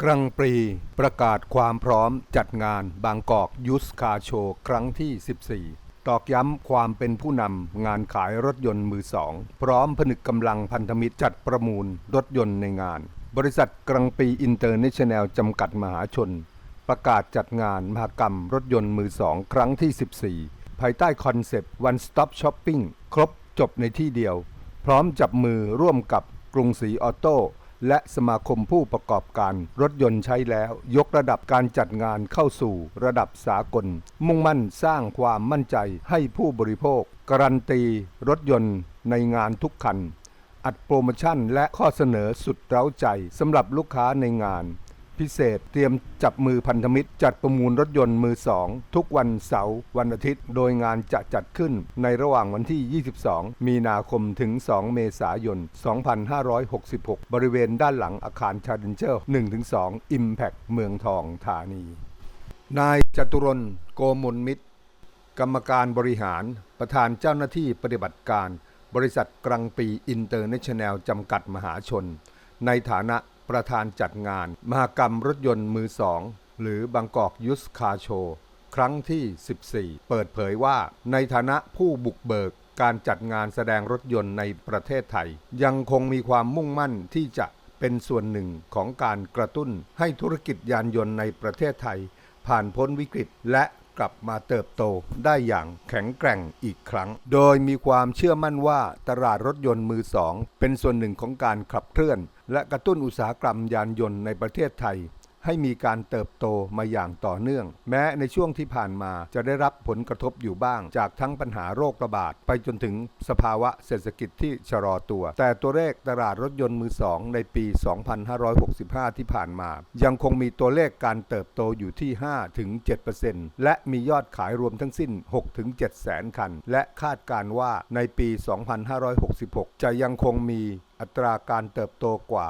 กรังปรีประกาศความพร้อมจัดงานบางกอกยูสคาโชครั้งที่ 14 ตอกย้ำความเป็นผู้นำงานขายรถยนต์มือสอง พร้อมผนึกกำลังพันธมิตรจัดประมูลรถยนต์ในงาน บริษัทกรังปรีอินเตอร์เนชั่นแนลจำกัดมหาชน ประกาศจัดงานมหกรรมรถยนต์มือสองครั้งที่ 14 ภายใต้คอนเซปต์ One Stop Shopping ครบจบในที่เดียว พร้อมจับมือร่วมกับกรุงศรีออโต้ และสมาคมผู้ประกอบการรถยนต์ใช้แล้ว ยกระดับการจัดงานเข้าสู่ระดับสากล มุ่งมั่นสร้างความมั่นใจให้ผู้บริโภค การันตีรถยนต์ในงานทุกคัน อัดโปรโมชั่นและข้อเสนอสุดเร้าใจสำหรับลูกค้าในงาน พิเศษ เตรียมจับมือพันธมิตร จัดประมูลรถยนต์มือสองทุกวันเสาร์วันอาทิตย์ โดยงานจะจัดขึ้นในระหว่างวันที่ 22 มีนาคมถึง 2 เมษายน 2566 บริเวณด้านหลังอาคารชาดินเจอร์ 1-2 Impact เมืองทองธานี นายจตุรนโกมลมิตร กรรมการบริหาร ประธานเจ้าหน้าที่ปฏิบัติการ บริษัทกรังปีอินเตอร์เนชั่นแนลจำกัดมหาชน ในฐานะ ประธานจัดงาน มหกรรมรถยนต์มือสอง หรือบางกอกยุสคาโชครั้งที่ 14 เปิดเผยว่า ในฐานะผู้บุกเบิกการจัดงานแสดงรถยนต์ในประเทศไทย ยังคงมีความมุ่งมั่นที่จะเป็นส่วนหนึ่งของการกระตุ้นให้ธุรกิจยานยนต์ในประเทศไทย ผ่านพ้นวิกฤตและ กลับมาเติบโตได้อย่างแข็งแกร่งอีกครั้ง โดยมีความเชื่อมั่นว่าตลาดรถยนต์มือสอง เป็นส่วนหนึ่งของการขับเคลื่อน และกระตุ้นอุตสาหกรรมยานยนต์ในประเทศไทย ให้มีการเติบโตมาอย่างต่อเนื่อง แม้ในช่วงที่ผ่านมาจะได้รับผลกระทบอยู่บ้าง จากทั้งปัญหาโรคระบาด ไปจนถึงสภาวะเศรษฐกิจที่ชะลอตัว แต่ตัวเลขตลาดรถยนต์มือสองในปี 2565 ที่ผ่านมา ยังคงมีตัวเลขการเติบโตอยู่ที่ 5-7%และมียอดขายรวมทั้งสิ้น 6-7 แสนคัน และคาดการว่าในปี 2566 จะยังคงมี อัตราการเติบโตกว่า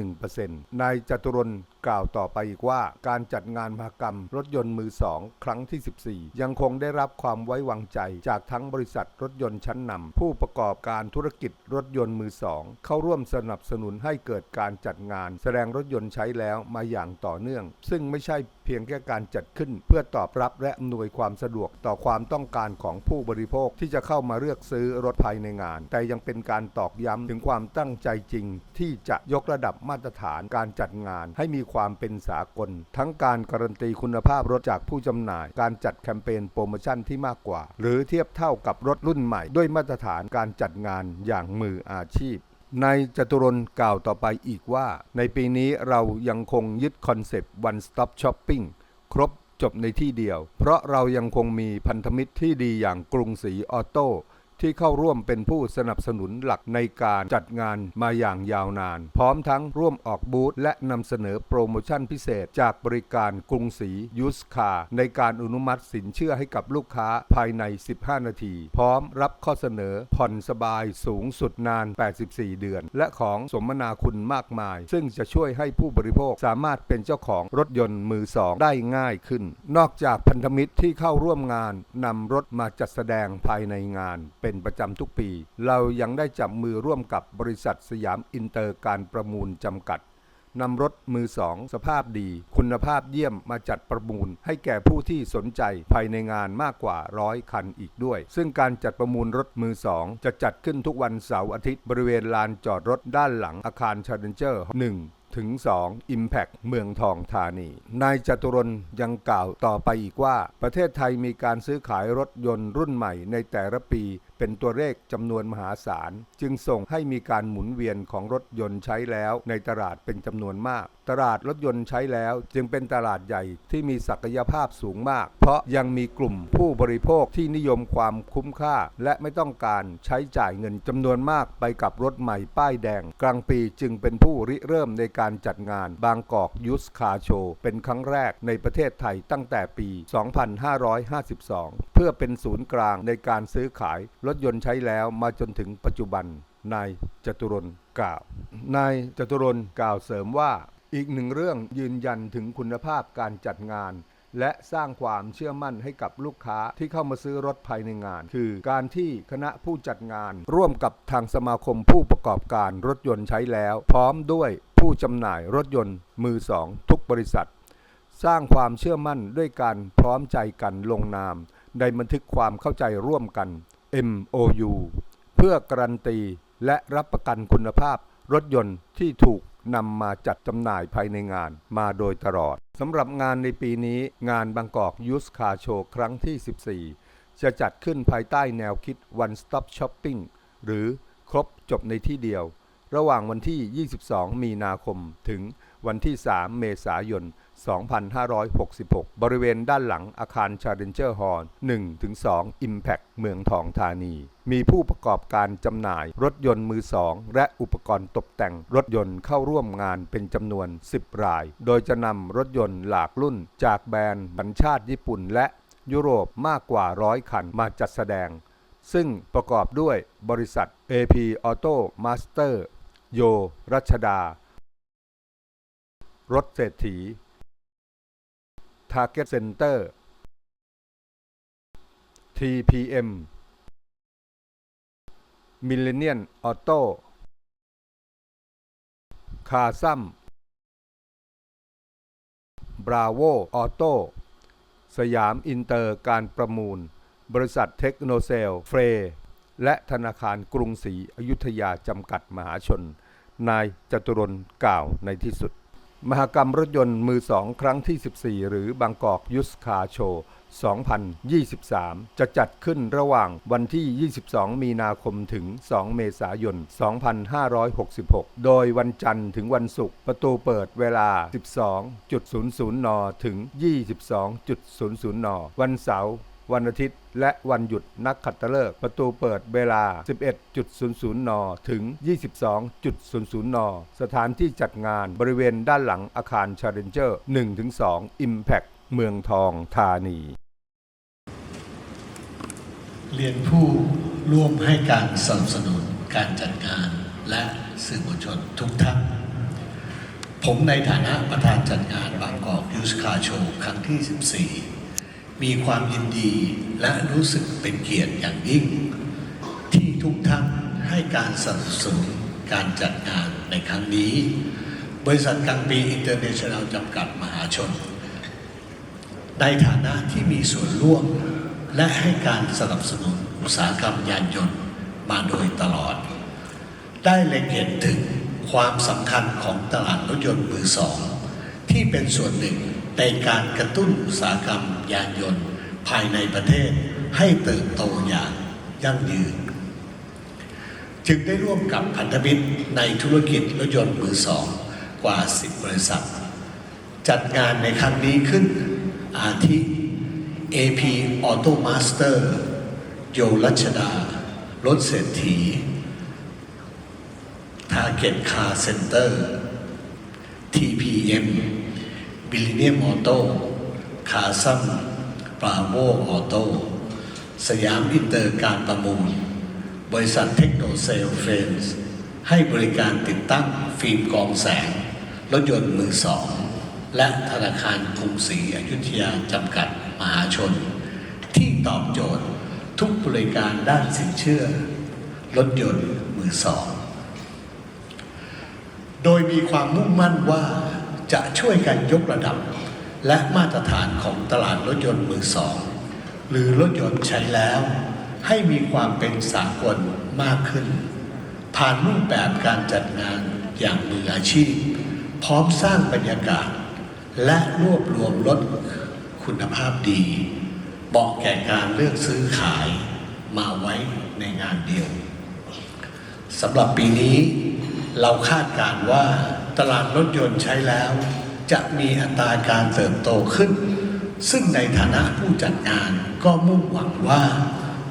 8.1%นายจตุรน์กล่าวต่อไปอีกว่า การจัดงานมหกรรม รถยนต์มือสองครั้งที่ 14 ยังคงได้รับความไว้วางใจ จากทั้งบริษัทรถยนต์ชั้นนำผู้ประกอบการธุรกิจรถยนต์มือสองเข้าร่วมสนับสนุนให้เกิดการจัดงาน แสดงรถยนต์ใช้แล้วมาอย่างต่อเนื่อง ซึ่งไม่ใช่ เพียงแค่การจัดขึ้น เพื่อตอบรับและอำนวยความสะดวกต่อความต้องการของผู้บริโภคที่จะเข้ามาเลือกซื้อรถภายในงาน แต่ยังเป็นการตอกย้ำถึงความตั้งใจจริง ที่จะยกระดับมาตรฐานการจัดงาน ให้มีความเป็นสากล ทั้งการการันตีคุณภาพรถจากผู้จำหน่าย การจัดแคมเปญโปรโมชั่นที่มากกว่า หรือเทียบเท่ากับรถรุ่นใหม่ ด้วยมาตรฐานการจัดงานอย่างมืออาชีพ นายจตุรนต์กล่าวต่อไปอีกว่า ในปีนี้เรายังคงยึดคอนเซปต์ one stop shopping ครบจบในที่เดียว เพราะเรายังคงมีพันธมิตรที่ดีอย่างกรุงศรีออโต้ ที่เข้าร่วมเป็นผู้สนับสนุนหลักในการจัดงานมาอย่างยาวนาน พร้อมทั้งร่วมออกบูธและนำเสนอโปรโมชั่นพิเศษ จากบริการกรุงศรียูสคาในการอนุมัติสินเชื่อให้กับลูกค้าภายใน 15 นาที พร้อมรับข้อเสนอผ่อนสบายสูงสุดนาน 84 เดือน และของสมนาคุณมากมาย ซึ่งจะช่วยให้ผู้บริโภคสามารถเป็นเจ้าของรถยนต์มือสองได้ง่ายขึ้น นอกจากพันธมิตรที่เข้าร่วมงานนำรถมาจัดแสดงภายในงานเป็นประจำทุกปี เรายังได้จับมือร่วมกับบริษัทสยามอินเตอร์การประมูลจำกัดนำรถมือสองสภาพดี คุณภาพเยี่ยมมาจัดประมูล ให้แก่ผู้ที่สนใจภายในงานมากกว่าร้อยคันอีกด้วย ซึ่งการจัดประมูลรถมือสองจะจัดขึ้นทุกวันเสาร์อาทิตย์ บริเวณลานจอดรถด้านหลังอาคารชาร์เดนเจอร์1ถึง 2 Impact เมืองทองธานี นายจตุรนยังกล่าวต่อไปอีกว่า ประเทศไทยมีการซื้อขายรถยนต์รุ่นใหม่ในแต่ละปีเป็นตัวเลขจำนวนมหาศาล จึงส่งให้มีการหมุนเวียนของรถยนต์ใช้แล้ว ในตลาดเป็นจำนวนมาก ตลาดรถยนต์ใช้แล้ว จึงเป็นตลาดใหญ่ที่มีศักยภาพสูงมาก เพราะยังมีกลุ่มผู้บริโภคที่นิยมความคุ้มค่า และไม่ต้องการใช้จ่ายเงินจำนวนมากไปกับรถใหม่ป้ายแดง กลางปีจึงเป็นผู้ริเริ่มในการจัดงานบางกอกยูสคาโชเป็นครั้งแรกในประเทศไทยตั้งแต่ปี 2552 เพื่อเป็นศูนย์กลางในการซื้อขายรถยนต์ใช้แล้วมาจนถึงปัจจุบัน นายจตุรนกล่าว นายจตุรนกล่าวเสริมว่าอีกหนึ่งเรื่องยืนยันถึงคุณภาพการจัดงาน และสร้างความเชื่อมั่นให้กับลูกค้าที่เข้ามาซื้อรถภายในงาน คือการที่คณะผู้จัดงาน ร่วมกับทางสมาคมผู้ประกอบการรถยนต์ใช้แล้ว พร้อมด้วยผู้จำหน่ายรถยนต์มือสองทุกบริษัท สร้างความเชื่อมั่นด้วยการพร้อมใจกันลงนามในบันทึกความเข้าใจร่วมกัน MOU เพื่อการันตีและรับประกันคุณภาพรถยนต์ที่ถูกนำมาจัดจำหน่ายภายในงานมาโดยตลอดสำหรับงานในปีนี้งานบางกอกยูสคาโชครั้งที่ 14 จะจัดขึ้นภายใต้แนวคิด One Stop Shopping หรือครบจบในที่เดียว ระหว่างวันที่ 22 มีนาคมถึง วันที่ 3 เมษายน 2566 บริเวณด้านหลังอาคาร Challenger Hall 1-2 Impact เมืองทองธานี มีผู้ประกอบการจำหน่ายรถยนต์มือสองและอุปกรณ์ตกแต่งรถยนต์เข้าร่วมงานเป็นจำนวน 10 ราย โดยจะนำรถยนต์หลากรุ่น จากแบรนด์บัญชาติญี่ปุ่น และยุโรปมากกว่าร้อยคันมาจัดแสดง ซึ่งประกอบด้วยบริษัท AP Auto Master โย รัชดา รถเศรษฐี Target Center TPM Millennium Auto คาซัม Bravo Auto สยามอินเตอร์การประมูล บริษัทเทคโนเซล เฟร และธนาคารกรุงศรีอยุธยาจำกัดมหาชน นายจตุรน์กล่าวในที่สุด มหกรรมรถยนต์มือสองครั้งที่ 14 หรือบางกอกยุสคาโชว์2023 จะจัดขึ้นระหว่างวันที่ 22 มีนาคมถึง 2 เมษายน 2566 โดยวันจันทร์ถึงวันศุกร์ประตูเปิดเวลา 12.00 น ถึง 22.00 น วันเสาร์ วันอาทิตย์ และวันหยุดนักขัตฤกษ์ประตูเปิดเวลา 11.00 น ถึง 22.00 น สถานที่จัดงานบริเวณด้านหลังอาคาร Challenger 1-2 Impact เมืองทองธานี เรียนผู้ร่วมให้การสนับสนุนการจัดงานและสื่อมวลชนทุกท่านผมในฐานะประธานจัดงานบางกอกยูสคาโชว์ครั้งที่ 14 มีความยินดีและรู้สึกเป็นเกียรติอย่างยิ่ง ที่ทุกท่านให้การสนับสนุนการจัดงานในครั้งนี้ บริษัทกลางปีอินเตอร์เนชั่นแนลจำกัดมหาชน ในฐานะที่มีส่วนร่วมและให้การสนับสนุนอุตสาหกรรมยานยนต์มาโดยตลอด ได้เล็งเห็นถึงความสำคัญของตลาดรถยนต์มือสอง ที่เป็นส่วนหนึ่ง ในการกระตุ้นอุตสาหกรรมยานยนต์ ภายในประเทศให้เติบโตอย่างยั่งยืน จึงได้ร่วมกับพันธมิตรในธุรกิจรถยนต์มือสองกว่า 10 บริษัท จัดงานในครั้งนี้ขึ้นอาทิ AP Auto Master โยรัชดา รถเศรษฐี Target Car Center TPM Millennium Auto คาซัมปราโวออโต้สยามอินเตอร์การประมูล บริษัทเทคโนเซลเฟรนส์ให้บริการติดตั้งฟิล์มกองแสง รถยนต์มือสอง และธนาคารกรุงศรีอยุธยาจำกัดมหาชน ที่ตอบโจทย์ทุกบริการด้านสินเชื่อ รถยนต์มือสอง โดยมีความมุ่งมั่นว่า จะช่วยกันยกระดับ และมาตรฐานของตลาดรถยนต์มือสอง หรือรถยนต์ใช้แล้ว ให้มีความเป็นสากลมากขึ้น ผ่านรูปแบบการจัดงานอย่างมืออาชีพ พร้อมสร้างบรรยากาศ และรวบรวมรถคุณภาพดีเหมาะแก่การเลือกซื้อขายมาไว้ในงานเดียวสำหรับปีนี้เราคาดการณ์ว่า ตลาดรถยนต์ใช้แล้ว จะมีอัตราการเติบโตขึ้น ซึ่งในฐานะผู้จัดงานก็มุ่งหวังว่า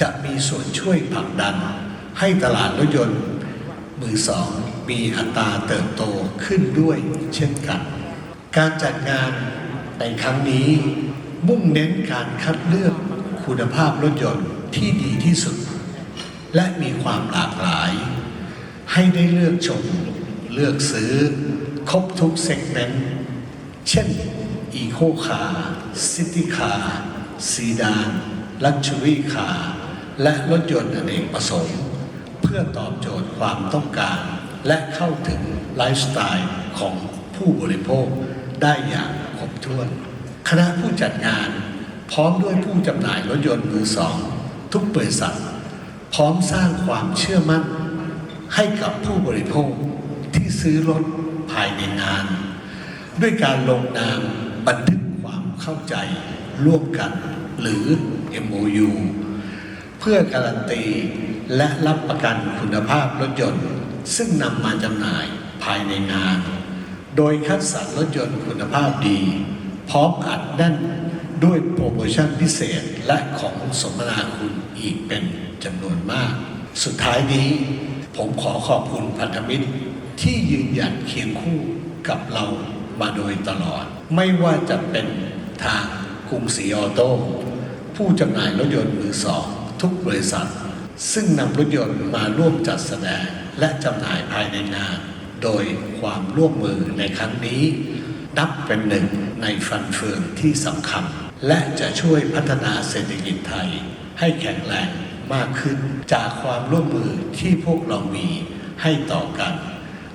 จะมีส่วนช่วยผลักดัน ให้ตลาดรถยนต์ มือสองมีอัตราเติบโตขึ้นด้วยเช่นกัน การจัดงานในครั้งนี้ มุ่งเน้นการคัดเลือกคุณภาพรถยนต์ที่ดีที่สุด และมีความหลากหลาย ให้ได้เลือกชม เลือกซื้อครบทุกเซกเมนต์เช่นอีโคคาร์ซิตี้คาร์ซีดาน ลักชัวรี่คาร์และรถยนต์อเนกประสงค์ เพื่อตอบโจทย์ความต้องการ และเข้าถึงไลฟ์สไตล์ของผู้บริโภคได้อย่างครบถ้วน คณะผู้จัดงาน พร้อมด้วยผู้จำหน่ายรถยนต์มือสอง ทุกบริษัท พร้อมสร้างความเชื่อมั่นให้กับผู้บริโภค ที่ซื้อรถภายในงาน ด้วยการลงนามบันทึกความเข้าใจร่วมกัน หรือ MOU เพื่อการันตีและรับประกันคุณภาพรถยนต์ ซึ่งนำมาจำหน่ายภายในงาน โดยคัดสรรรถยนต์คุณภาพดี พร้อมอัดแน่นด้วยโปรโมชั่นพิเศษและของสมนาคุณอีกเป็นจำนวนมาก สุดท้ายนี้ผมขอขอบคุณพันธมิตร ที่ยืนหยัดเคียงคู่กับเรามาโดยตลอด ไม่ว่าจะเป็นทางกรุงศรีออโต้ผู้จำหน่ายรถยนต์มือสอง ทุกบริษัท ซึ่งนำรถยนต์มาร่วมจัดแสดงและจำหน่ายภายในงาน โดยความร่วมมือในครั้งนี้ นับเป็นหนึ่งในฟันเฟืองที่สำคัญ และจะช่วยพัฒนาเศรษฐกิจไทย ให้แข็งแรงมากขึ้นจากความร่วมมือที่พวกเรามีให้ต่อกัน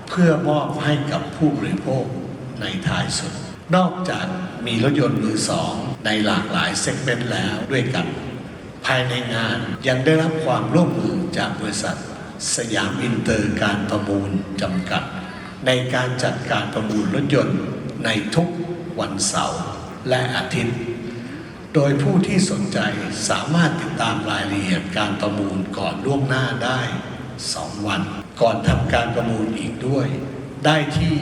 เพื่อมอบให้กับผู้บริโภคในท้ายสุด นอกจากมีรถยนต์มือสอง ในหลากหลายเซกเมนต์แล้วด้วยกัน ภายในงานยังได้รับความร่วมมือจากบริษัท สยามอินเตอร์การประมูลจำกัด ในการจัดการประมูลรถยนต์ในทุกวันเสาร์และอาทิตย์ โดยผู้ที่สนใจสามารถติดตามรายละเอียดการประมูลก่อนล่วงหน้าได้ 2 วัน ก่อนทำการประมูลอีกด้วย ได้ที่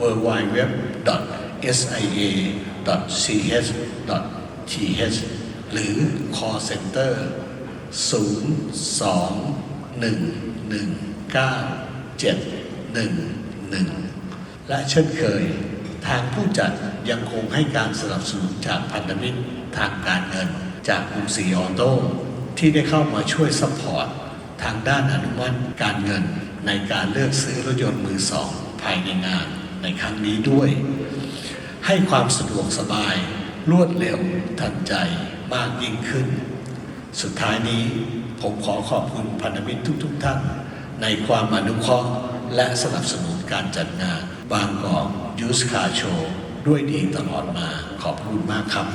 www.sia.ch.th หรือ call center 02-119-711 และเช่นเคย ทางผู้จัดยังคงให้การสนับสนุนจากพันธมิตรทางการเงินจากกรุงศรีออโต้ที่ได้เข้ามาช่วยซัพพอร์ต ทางด้านอนุมัติการเงินในการเลือกซื้อรถยนต์มือสองภายในงานในครั้งนี้ด้วย ให้ความสะดวกสบายรวดเร็วทันใจมากยิ่งขึ้น สุดท้ายนี้ผมขอขอบคุณพันธมิตรทุก ๆ ท่าน ในความอนุเคราะห์และสนับสนุนการจัดงาน บางกอกยูสคาโชด้วยดีตลอดมาขอบคุณมากครับ